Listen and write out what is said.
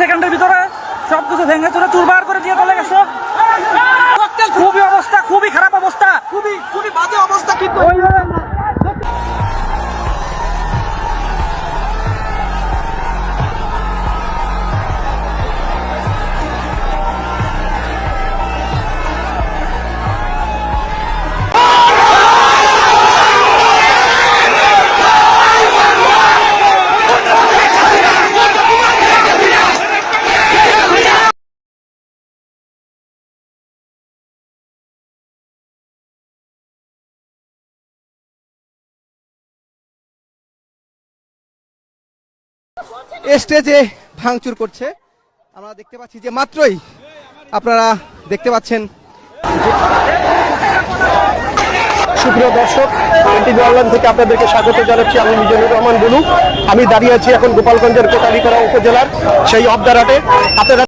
সেকেন্ডের ভিতরে সবকিছু ভেঙে চুরে বার করে দিয়ে চলে গেছে। স্টেজে ভাঙচুর করছে। আমরা দেখতে পাচ্ছি যে মাত্রই আপনারা দেখতে পাচ্ছেন সুপ্রিয় দর্শক এনটিভি থেকে আপনাদেরকে স্বাগত জানাচ্ছি। আমি মিজানুর রহমান বলু আমি দাঁড়িয়ে আছি এখন গোপালগঞ্জের কোটালীপাড়া উপজেলার সেই অবদারাটে আপনারা